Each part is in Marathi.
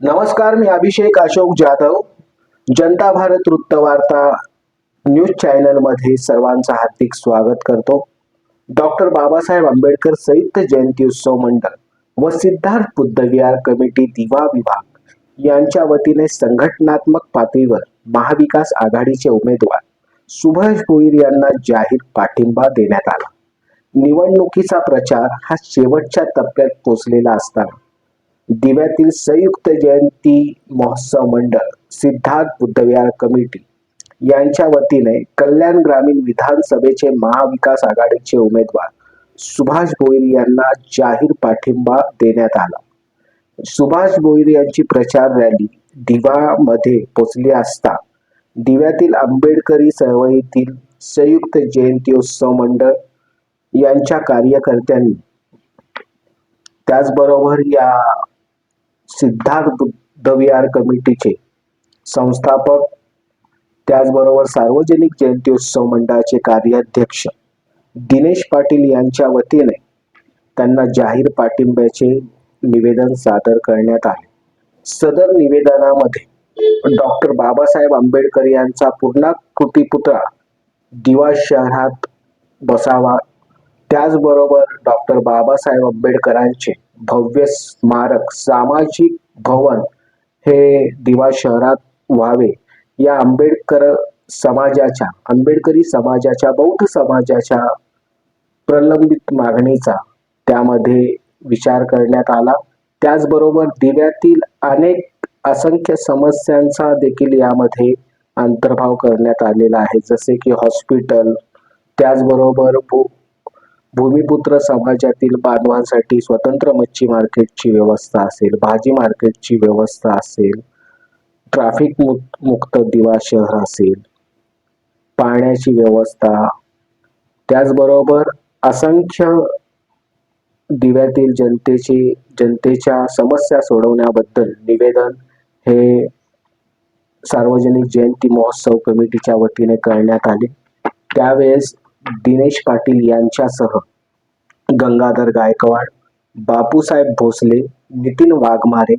नमस्कार मी अभिषेक अशोक जाधव जनता भारत वृत्तवार्ता न्यूज चॅनलमध्ये सर्वांचं हार्दिक स्वागत करतो. डॉक्टर बाबासाहेब आंबेडकर संयुक्त जयंती उत्सव मंडळ व सिद्धार्थ बुद्धविहार कमिटी दिवा विभाग यांच्या वतीने संघटनात्मक पातळीवर महाविकास आघाडीचे उमेदवार सुभाष भोईर यांना जाहीर पाठिंबा देण्यात आला. निवडणुकीचा प्रचार हा शेवटच्या टप्प्यात पोहोचलेला असताना दिव्यातील संयुक्त जयंती महोत्सव मंडळ सिद्धार्थ बुद्धविहार कमिटी यांच्या वतीने कल्याण ग्रामीण विधानसभेचे महाविकास आघाडीचे उमेदवार सुभाष भोईर यांना जाहीर पाठिंबा देण्यात आला. सुभाष भोईर यांची प्रचार रॅली दिवामध्ये पोचली असता दिव्यातील आंबेडकरी चळवळीतील संयुक्त जयंती उत्सव मंडळ यांच्या कार्यकर्त्यांनी त्याचबरोबर या सिद्धार्थ बुद्धविहार कमिटीचे संस्थापक त्याचबरोबर सार्वजनिक जयंती उत्सव मंडळाचे कार्याध्यक्ष दिनेश पाटील यांच्या वतीने त्यांना जाहीर पाठिंब्याचे निवेदन सादर करण्यात आले. सदर निवेदनामध्ये डॉक्टर बाबासाहेब आंबेडकर यांचा पूर्णाकृती पुतळा दिवा शहरात बसावा त्याचबरोबर डॉक्टर बाबासाहेब आंबेडकरांचे भव्य स्मारक सामाजिक भवन हे दिवा शहरात व्हावे. या आंबेडकर समाजाच्या आंबेडकरी समाजाच्या बौद्ध समाजाच्या प्रलंबित मागणीचा त्यामध्ये विचार करण्यात आला. त्याचबरोबर दिव्यातील अनेक असंख्य समस्यांचा देखील यामध्ये अंतर्भाव करण्यात आलेला आहे. जसे की हॉस्पिटल त्याचबरोबर भूमिपुत्र समाजातील बांधवांसाठी स्वतंत्र मच्छी मार्केटची व्यवस्था असेल भाजी मार्केटची व्यवस्था असेल ट्रॅफिक मुक्त मुक्त दिवा शहर असेल पाण्याची व्यवस्था. त्याचबरोबर असंख्य दिव्यातील जनतेची जनतेच्या समस्या सोडवण्याबद्दल निवेदन हे सार्वजनिक जयंती महोत्सव कमिटीच्या वतीने करण्यात आले. त्यावेळेस दिनेश पाटील यांच्यासह गंगाधर गायकवाड बापूसाहेब भोसले नितीन वाघमारे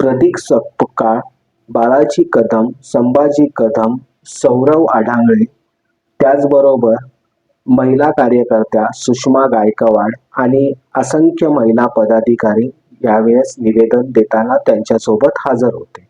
प्रदीक सपकाळ बालाजी कदम संभाजी कदम सौरव आढांगळे त्याचबरोबर महिला कार्यकर्त्या सुषमा गायकवाड आणि असंख्य महिला पदाधिकारी यावेळेस निवेदन देताना त्यांच्यासोबत हजर होते.